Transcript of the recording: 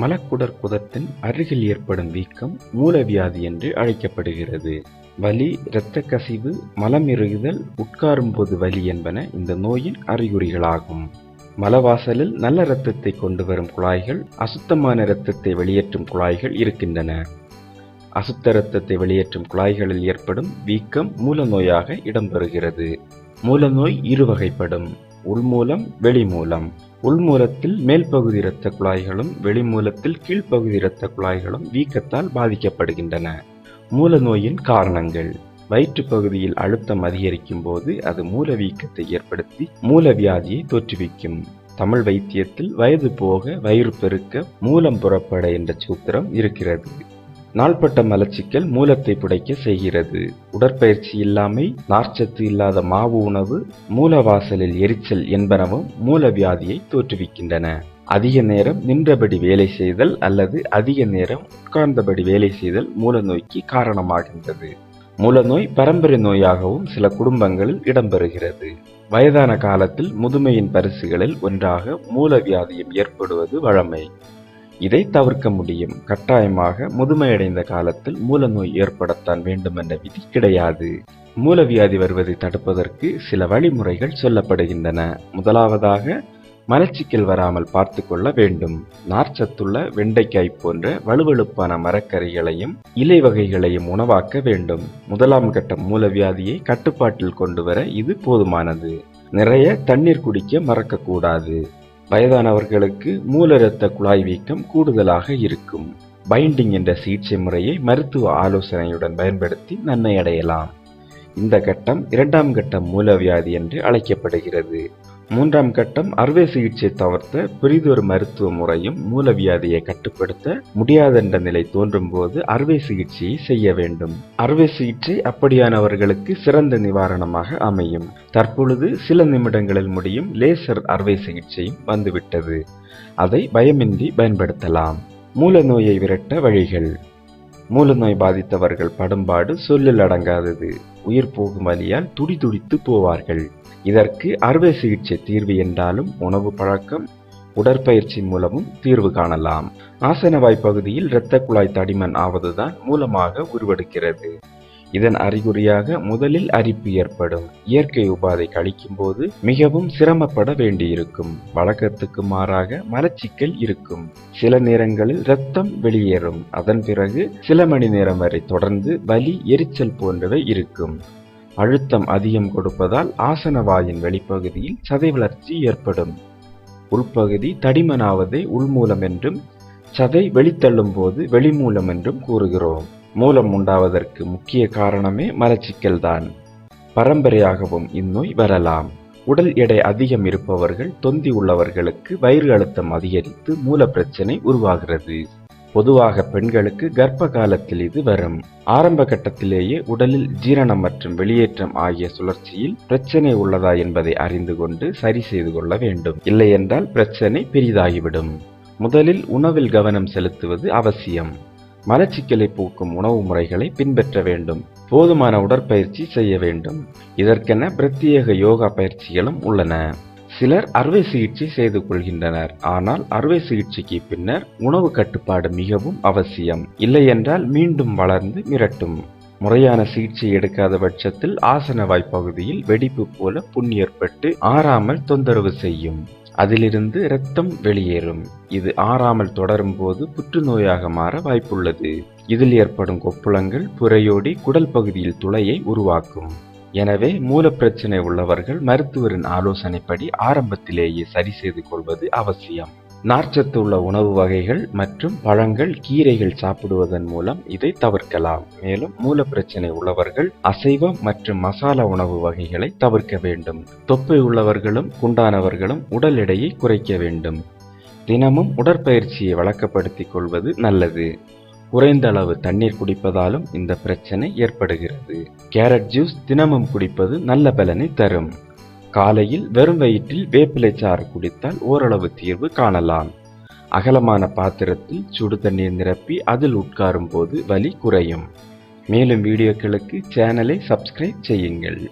மலக்குடற் குதத்தின் அருகில் ஏற்படும் வீக்கம் மூலவியாதி என்று அழைக்கப்படுகிறது. வலி இரத்த கசிவு மலம் இறுகுதல் வலி என்பன இந்த நோயின் அறிகுறிகளாகும். மலவாசலில் நல்ல இரத்தத்தை கொண்டு வரும் குழாய்கள் அசுத்தமான இரத்தத்தை வெளியேற்றும் குழாய்கள் இருக்கின்றன. அசுத்த இரத்தத்தை வெளியேற்றும் குழாய்களில் ஏற்படும் வீக்கம் மூலநோயாக இடம்பெறுகிறது. மூலநோய் இரு வகைப்படும் உள்மூலம் வெளிமூலம். உள்மூலத்தில் மேல் பகுதி இரத்த குழாய்களும் வெளிமூலத்தில் கீழ்ப்பகுதி இரத்த குழாய்களும் வீக்கத்தால் பாதிக்கப்படுகின்றன. மூல நோயின் காரணங்கள். வயிற்று பகுதியில் அழுத்தம் அதிகரிக்கும் போது அது மூல வீக்கத்தை ஏற்படுத்தி மூலவியாதியை தோற்றுவிக்கும். தமிழ் வைத்தியத்தில் வயது போக வயிறு பெருக்க மூலம் புறப்பட என்ற சூத்திரம் இருக்கிறது. நாள்பட்ட மலச்சிக்கல் மூலத்தை புடைக்க செய்கிறது. உடற்பயிற்சி இல்லாமை நார்ச்சத்து இல்லாத மாவு உணவு மூலவாசலில் எரிச்சல் என்பனவும் மூலவியாதியை தோற்றுவிக்கின்றன. அதிக நேரம் நின்றபடி வேலை செய்தல் அல்லது அதிக நேரம் உட்கார்ந்தபடி வேலை செய்தல் மூலநோய்க்கு காரணமாகின்றது. மூலநோய் பரம்பரை நோயாகவும் சில குடும்பங்களில் இடம்பெறுகிறது. வயதான காலத்தில் முதுமையின் பரிசுகளில் ஒன்றாக மூலவியாதியும் ஏற்படுவது வழமை. இதை தவிர்க்க முடியும். கட்டாயமாக முதுமையடைந்த காலத்தில் மூலநோய் ஏற்படத்தான் வேண்டும் என்ற விதி கிடையாது. மூலவியாதி வருவதை தடுப்பதற்கு சில வழிமுறைகள் சொல்லப்படுகின்றன. முதலாவதாக மலச்சிக்கல் வராமல் பார்த்து கொள்ள வேண்டும். நார்ச்சத்துள்ள வெண்டைக்காய் போன்ற வலுவழுப்பான மரக்கறிகளையும் இலை வகைகளையும் உணவாக்க வேண்டும். முதலாம் கட்ட மூலவியாதியை கட்டுப்பாட்டில் கொண்டு வர இது போதுமானது. நிறைய தண்ணீர் குடிக்க மறக்கக்கூடாது. வயதானவர்களுக்கு மூல இரத்த குழாய் வீக்கம் கூடுதலாக இருக்கும். பைண்டிங் என்ற சிகிச்சை முறையை மருத்துவ ஆலோசனையுடன் பயன்படுத்தி நன்மை அடையலாம் இந்த கட்டம் இரண்டாம் கட்ட மூலவியாதி என்று அழைக்கப்படுகிறது. மூன்றாம் கட்டம் அறுவை சிகிச்சை தவிர்த்த பிரிதொரு மருத்துவ முறையும் மூலவியாதியை கட்டுப்படுத்த முடியாதென்ற நிலை தோன்றும் போது அறுவை சிகிச்சையை செய்ய வேண்டும். அறுவை சிகிச்சை அப்படியானவர்களுக்கு சிறந்த நிவாரணமாக அமையும். தற்பொழுது சில நிமிடங்களில் முடியும் லேசர் அறுவை சிகிச்சையும் வந்துவிட்டது. அதை பயமின்றி பயன்படுத்தலாம். மூல நோயை விரட்ட வழிகள். மூலநோய் பாதித்தவர்கள் படும்பாடு சொல்லில் அடங்காதது. உயிர் போகும் வழியால் துடிதுடித்து போவார்கள். இதற்கு அறுவை சிகிச்சை தீர்வு என்றாலும் உணவு பழக்கம் உடற்பயிற்சி மூலமும் தீர்வு காணலாம். ஆசனவாய் பகுதியில் இரத்த குழாய் தடிமன் ஆவதுதான் மூலமாக உருவெடுக்கிறது. இதன் அறிகுறியாக முதலில் அரிப்பு ஏற்படும். இயற்கை உபாதை கழிக்கும் போது மிகவும் சிரமப்பட வேண்டியிருக்கும். வழக்கத்துக்கு மாறாக மலச்சிக்கல் இருக்கும். சில நேரங்களில் இரத்தம் வெளியேறும். அதன் பிறகு சில மணி நேரம் வரை தொடர்ந்து வலி எரிச்சல் போன்றவை இருக்கும். அழுத்தம் அதிகம் கொடுப்பதால் ஆசனவாயின் வெளிப்பகுதியில் சதை வளர்ச்சி ஏற்படும். உள்பகுதி தடிமனாவதை உள்மூலம் என்றும் சதை வெளித்தள்ளும் போது வெளிமூலம் என்றும் கூறுகிறோம். மூலம் உண்டாவதற்கு முக்கிய காரணமே மலச்சிக்கல்தான் பரம்பரையாகவும் இந்நோய் வரலாம். உடல் எடை அதிகம் இருப்பவர்கள் தொந்தி உள்ளவர்களுக்கு வயிறு அழுத்தம் அதிகரித்து மூல பிரச்சனை உருவாகிறது. பொதுவாக பெண்களுக்கு கர்ப்ப காலத்தில் இது வரும். ஆரம்ப கட்டத்திலேயே உடலில் ஜீரணம் மற்றும் வெளியேற்றம் ஆகிய சுழற்சியில் பிரச்சனை உள்ளதா என்பதை அறிந்து கொண்டு சரி செய்து கொள்ள வேண்டும். இல்லையென்றால் பிரச்சனை பெரிதாகிவிடும். முதலில் உணவில் கவனம் செலுத்துவது அவசியம். மலச்சிக்கலை போக்கும் உணவு முறைகளை பின்பற்ற வேண்டும். போதுமான உடற்பயிற்சி செய்ய வேண்டும். இதற்கென பிரத்யேக யோகா பயிற்சிகளும் உள்ளன. சிலர் அறுவை சிகிச்சை செய்து கொள்கின்றனர். ஆனால் அறுவை சிகிச்சைக்கு பின்னர் உணவு கட்டுப்பாடு மிகவும் அவசியம். இல்லையென்றால் மீண்டும் வளர்ந்து மிரட்டும். முறையான சிகிச்சை எடுக்காத பட்சத்தில் ஆசனவாய் பகுதியில் வெடிப்பு போல புண் ஏற்பட்டு ஆறாமல் தொந்தரவு செய்யும். அதிலிருந்து இரத்தம் வெளியேறும். இது ஆறாமல் தொடரும் போது புற்றுநோயாக மாற வாய்ப்புள்ளது. இதில் ஏற்படும் கொப்புளங்கள் புரையோடி குடல் பகுதியில் துளையை உருவாக்கும். எனவே மூலப்பிரச்சனை உள்ளவர்கள் மருத்துவரின் ஆலோசனைப்படி ஆரம்பத்திலேயே சரி செய்து கொள்வது அவசியம். நார்ச்சத்து உள்ள உணவு வகைகள் மற்றும் பழங்கள் கீரைகள் சாப்பிடுவதன் மூலம் இதை தவிர்க்கலாம். மேலும் மூலப்பிரச்சனை உள்ளவர்கள் அசைவம் மற்றும் மசாலா உணவு வகைகளை தவிர்க்க வேண்டும். தொப்பை உள்ளவர்களும் குண்டானவர்களும் உடல் எடையை குறைக்க வேண்டும். தினமும் உடற்பயிற்சியை வழக்கப்படுத்திக் கொள்வது நல்லது. குறைந்த அளவு தண்ணீர் குடிப்பதாலும் இந்த பிரச்சனை ஏற்படுகிறது. கேரட் ஜூஸ் தினமும் குடிப்பது நல்ல பலனை தரும். காலையில் வெறும் வயிற்றில் வேப்பிலை சாறு குடித்தால் ஓரளவு தீர்வு காணலாம். அகலமான பாத்திரத்தில் சுடு தண்ணீர் நிரப்பி அதில் உட்காரும் போது வலி குறையும். மேலும் வீடியோக்களுக்கு சேனலை சப்ஸ்கிரைப் செய்யுங்கள்.